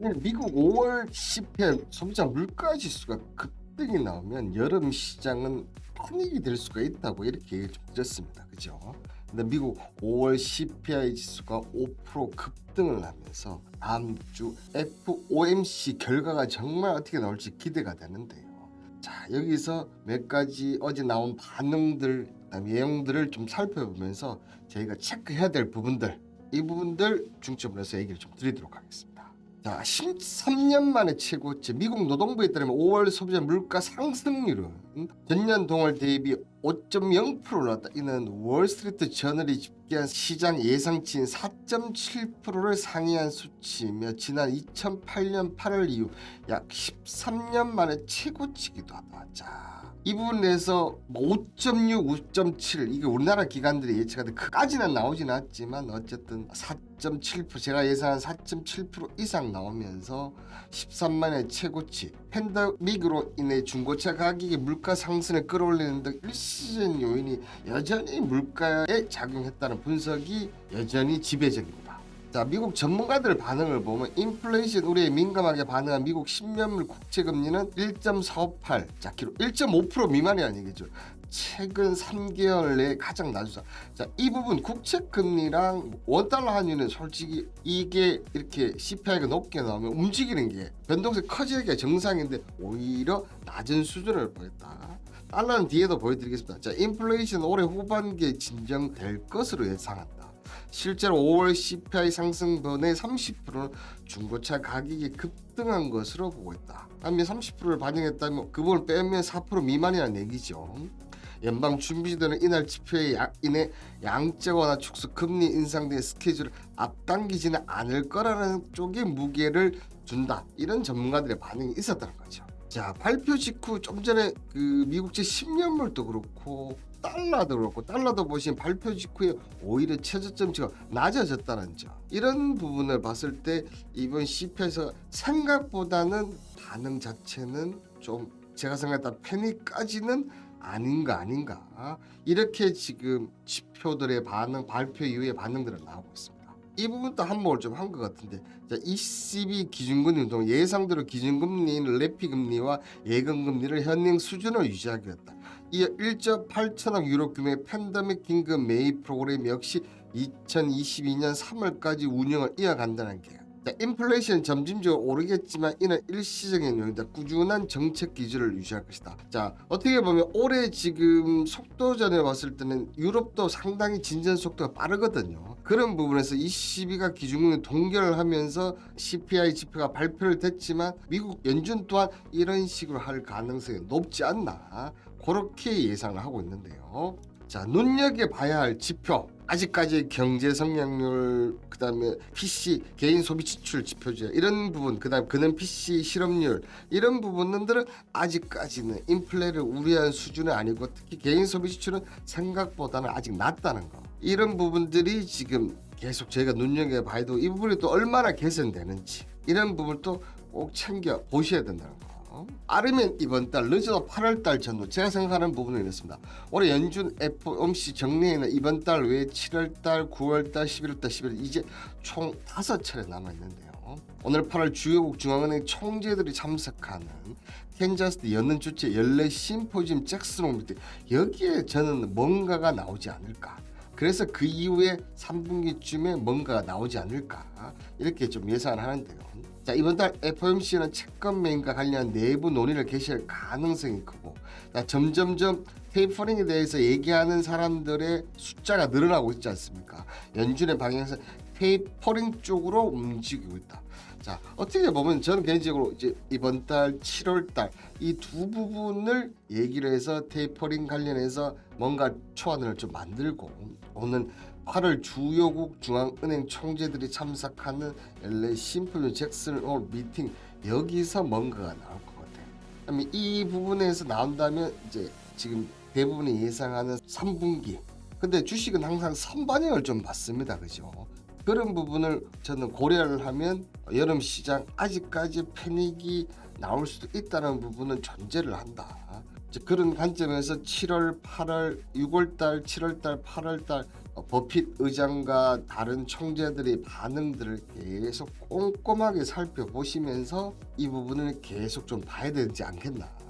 미국 5월 CPI 소비자 물가 지수가 급등이 나오면 여름 시장은 패닉이 될 수가 있다고 이렇게 얘기를 좀 드렸습니다. 그죠? 근데 미국 5월 CPI 지수가 5% 급등을 하면서 다음 주 FOMC 결과가 정말 어떻게 나올지 기대가 되는데요. 자 여기서 몇 가지 어제 나온 반응들 그다음 내용들을 좀 살펴보면서 저희가 체크해야 될 부분들 이 부분들 중점으로 해서 얘기를 좀 드리도록 하겠습니다. 자, 13년 만에 최고치. 미국 노동부에 따르면 5월 소비자 물가 상승률은 전년 동월 대비 5.0% 올랐다. 이는 월스트리트 저널이 집계한 시장 예상치인 4.7%를 상회한 수치이며 지난 2008년 8월 이후 약 13년 만에 최고치기도 하다. 자, 이 부분에서 5.6, 5.7 이게 우리나라 기관들이 예측하는데 그까지는 나오진 않지만 어쨌든 4.7% 제가 예상한 4.7% 이상 나오면서 13만의 최고치 팬데믹으로 인해 중고차 가격의 물가 상승을 끌어올리는 등 일시적인 요인이 여전히 물가에 작용했다는 분석이 여전히 지배적입니다. 자, 미국 전문가들 반응을 보면 인플레이션 우려에 민감하게 반응한 미국 10년물 국채 금리는 1.48, 자, 기록 1.5% 미만이라는 얘기죠. 최근 3개월 내에 가장 낮은 수. 자, 이 부분 국채 금리랑 원달러 환율은 솔직히 이게 이렇게 CPI가 높게 나오면 움직이는 게 변동성이 커지기가 정상인데 오히려 낮은 수준을 보였다. 달러는 뒤에도 보여드리겠습니다. 자, 인플레이션 올해 후반기에 진정될 것으로 예상한다. 실제로 5월 CPI 상승분의 30%는 중고차 가격이 급등한 것으로 보고 있다. 한면 30%를 반영했다면 그 부분을 빼면 4% 미만이라는 얘기죠. 연방 준비제도는 이날 지표에 야- 인해 양적 완화 축소 금리 인상 등 스케줄을 앞당기지는 않을 거라는 쪽에 무게를 준다. 이런 전문가들의 반응이 있었다는 거죠. 자 발표 직후 좀 전에 그 미국제 10년물도 그렇고 달러도 그렇고 달러도 보시면 발표 직후에 오히려 최저점치가 낮아졌다는 점 이런 부분을 봤을 때 이번 CP에서 생각보다는 반응 자체는 좀 제가 생각했던 패닉까지는 아닌가 아닌가 이렇게 지금 지표들의 반응 발표 이후의 반응들은 나오고 있습니다. 이 부분도 한몫을 좀 한 것 같은데 자, ECB 기준금리 운동 예상대로 기준금리인 레피 금리와 예금 금리를 현행 수준을 유지하기로 했다. 이어 1.8천억 유로 규모의 팬데믹 긴급 매입 프로그램 역시 2022년 3월까지 운영을 이어간다는 게 자, 인플레이션 점진적으로 오르겠지만 이는 일시적인 요인이다. 꾸준한 정책 기조를 유지할 것이다. 자, 어떻게 보면 올해 지금 속도전에 봤을 때는 유럽도 상당히 진전 속도가 빠르거든요. 그런 부분에서 ECB가 기준금리 동결을 하면서 CPI 지표가 발표를 됐지만 미국 연준 또한 이런 식으로 할 가능성이 높지 않나 그렇게 예상을 하고 있는데요. 자, 눈여겨봐야 할 지표. 아직까지 경제 성장률, 그다음에 PC 개인 소비 지출 지표제 이런 부분, 그다음 그는 PC 실업률 이런 부분들은 아직까지는 인플레를 우려한 수준은 아니고 특히 개인 소비 지출은 생각보다는 아직 낮다는 거. 이런 부분들이 지금 계속 저희가 눈여겨봐야 도이 부분이 또 얼마나 개선되는지 이런 부분을 또꼭 챙겨 보셔야 된다는 거. 빠르면 이번 달 늦어도 8월 달 전후 제가 생각하는 부분은 이렇습니다. 올해 연준 FOMC 정리에는 이번 달 외에 7월 달, 9월 달, 11월 달, 11월 이제 총 다섯 차례 남아 있는데요. 오늘 8월 주요국 중앙은행 총재들이 참석하는 캔자스 연는 주체 연례 심포지엄 잭슨 홈 여기에 저는 뭔가가 나오지 않을까. 그래서 그 이후에 3분기쯤에 뭔가가 나오지 않을까 이렇게 좀 예상을 하는데요. 자 이번 달 FOMC는 채권 매입과 관련한 내부 논의를 개시할 가능성이 크고 자, 점점점 테이퍼링에 대해서 얘기하는 사람들의 숫자가 늘어나고 있지 않습니까? 연준의 방향에서 테이퍼링 쪽으로 움직이고 있다. 자 어떻게 보면 저는 개인적으로 이제 이번 달 7월 달 이 두 부분을 얘기를 해서 테이퍼링 관련해서 뭔가 초안을 좀 만들고 오는 8월 주요국 중앙은행 총재들이 참석하는 LA 심플 잭슨 홀 미팅 여기서 뭔가가 나올 것 같아요. 그다음에 이 부분에서 나온다면 이제 지금 대부분이 예상하는 3분기. 근데 주식은 항상 선반영을 좀 받습니다. 그죠? 그런 부분을 저는 고려를 하면 여름 시장 아직까지 패닉이 나올 수도 있다는 부분은 존재를 한다. 그런 관점에서 7월, 8월, 6월달, 7월달, 8월달 어, 버핏 의장과 다른 총재들의 반응들을 계속 꼼꼼하게 살펴보시면서 이 부분을 계속 좀 봐야 되지 않겠나.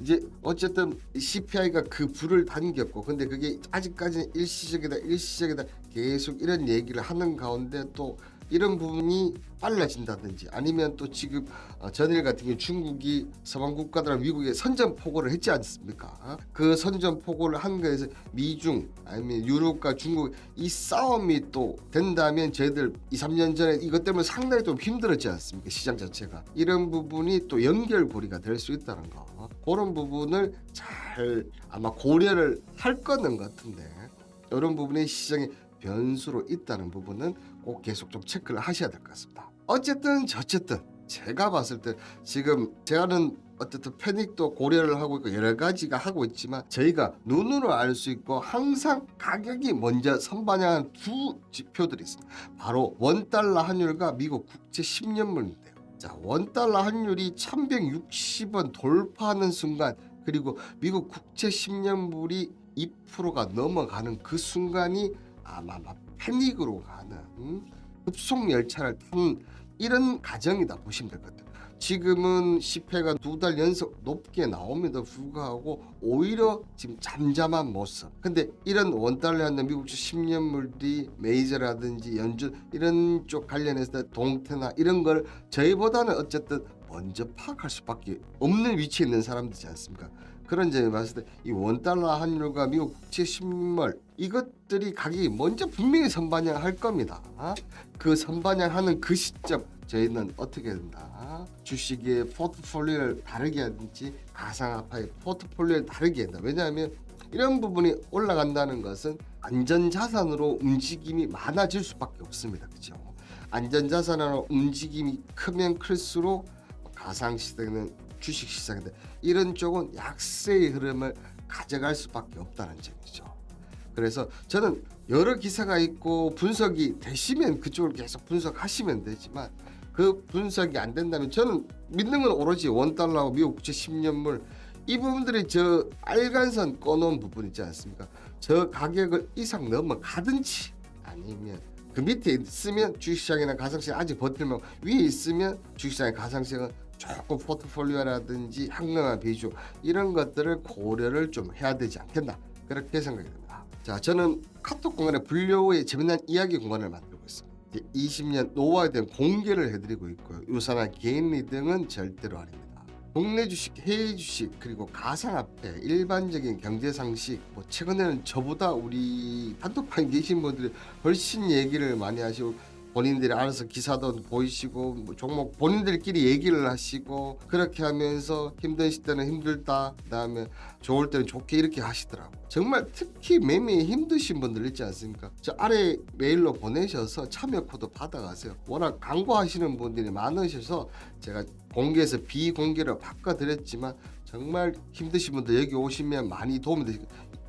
이제 어쨌든 CPI가 그 불을 당겼고 근데 그게 아직까지는 일시적이다 일시적이다 계속 이런 얘기를 하는 가운데 또 이런 부분이 빨라진다든지 아니면 또 지금 어, 전일 같은 경우 중국이 서방 국가들과 미국에 선전포고를 했지 않습니까? 그 선전포고를 한 거에서 미중 아니면 유럽과 중국 이 싸움이 또 된다면 저희들 2, 3년 전에 이것 때문에 상당히 좀 힘들었지 않습니까? 시장 자체가 이런 부분이 또 연결고리가 될 수 있다는 거 그런 부분을 잘 아마 고려를 할 거는 같은데 이런 부분이 시장의 변수로 있다는 부분은 꼭 계속 좀 체크를 하셔야 될 것 같습니다. 어쨌든 저쨌든 제가 봤을 때 지금 제가는 어쨌든 패닉도 고려를 하고 있고 여러 가지가 하고 있지만 저희가 눈으로 알 수 있고 항상 가격이 먼저 선반영한 두 지표들이 있습니다. 바로 원 달러 환율과 미국 국채 10년물인데요. 자, 원 달러 환율이 1160원 돌파하는 순간 그리고 미국 국채 10년물이 2%가 넘어가는 그 순간이 아마 막 패닉으로 가는 급속 열차를 탄 이런 가정이다 보시면 될 것 같아요. 지금은 10회가 두 달 연속 높게 나옴에도 불구하고 오히려 지금 잠잠한 모습. 근데 이런 원달러 하는 미국주 10년물들이 메이저라든지 연준 이런 쪽 관련해서 동태나 이런 걸 저희보다는 어쨌든 먼저 파악할 수밖에 없는 위치에 있는 사람들이지 않습니까? 그런 점에 봤을 때 이 원달러 환율과 미국 국채 신물 이것들이 가격이 먼저 분명히 선반영할 겁니다. 그 선반영하는 그 시점 저희는 어떻게 된다? 주식의 포트폴리오를 다르게 하든지 가상화폐의 포트폴리오를 다르게 한다. 왜냐하면 이런 부분이 올라간다는 것은 안전자산으로 움직임이 많아질 수밖에 없습니다. 그렇죠? 안전자산으로 움직임이 크면 클수록 가상시장은 주식 시장인데 이런 쪽은 약세의 흐름을 가져갈 수밖에 없다는 점이죠. 그래서 저는 여러 기사가 있고 분석이 되시면 그쪽을 계속 분석하시면 되지만 그 분석이 안 된다면 저는 믿는 건 오로지 원 달러하고 미국 국채 10년물 이 부분들이 저 빨간선 꺼놓은 부분 있지 않습니까? 저 가격을 이상 넘어가든지 아니면 그 밑에 있으면 주식시장이나 가상시장 아직 버틸만 위에 있으면 주식시장의 가상시장은 조금 포트폴리오라든지 현금화 비중 이런 것들을 고려를 좀 해야 되지 않겠나 그렇게 생각이 듭니다. 자 저는 카톡 공간에 불려의 재미난 이야기 공간을 만들고 있습니다. 이제 20년 노후화에 대한 공개를 해드리고 있고요. 유사나 개인리 등은 절대로 아닙니다. 국내 주식, 해외 주식 그리고 가상화폐 일반적인 경제 상식 뭐 최근에는 저보다 우리 단톡방에 계신 분들이 훨씬 얘기를 많이 하시고 본인들이 알아서 기사도 보이시고 뭐 종목 본인들끼리 얘기를 하시고 그렇게 하면서 힘든 시대는 힘들다 그다음에 좋을 때는 좋게 이렇게 하시더라고. 정말 특히 매매에 힘드신 분들 있지 않습니까? 저 아래 메일로 보내셔서 참여 코드 받아가세요. 워낙 광고하시는 분들이 많으셔서 제가 공개해서 비공개로 바꿔드렸지만 정말 힘드신 분들 여기 오시면 많이 도움이 되시고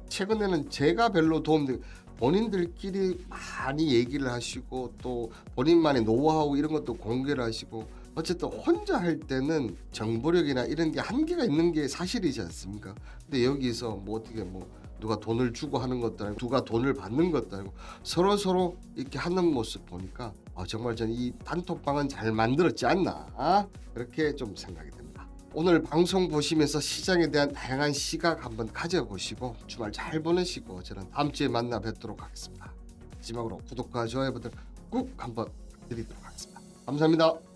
최근에는 제가 별로 도움되고 본인들끼리 많이 얘기를 하시고 또 본인만의 노하우 이런 것도 공개를 하시고 어쨌든 혼자 할 때는 정보력이나 이런 게 한계가 있는 게 사실이지 않습니까? 근데 여기서 뭐 어떻게 뭐 누가 돈을 주고 하는 것도 아니고 누가 돈을 받는 것도 아니고 서로 서로 이렇게 하는 모습 보니까 아, 정말 저는 이 단톡방은 잘 만들었지 않나 아? 그렇게 좀 생각이 듭니다. 오늘 방송 보시면서 시장에 대한 다양한 시각 한번 가져보시고 주말 잘 보내시고 저는 다음 주에 만나 뵙도록 하겠습니다. 마지막으로 구독과 좋아요 버튼 꾹 한번 드리도록 하겠습니다. 감사합니다.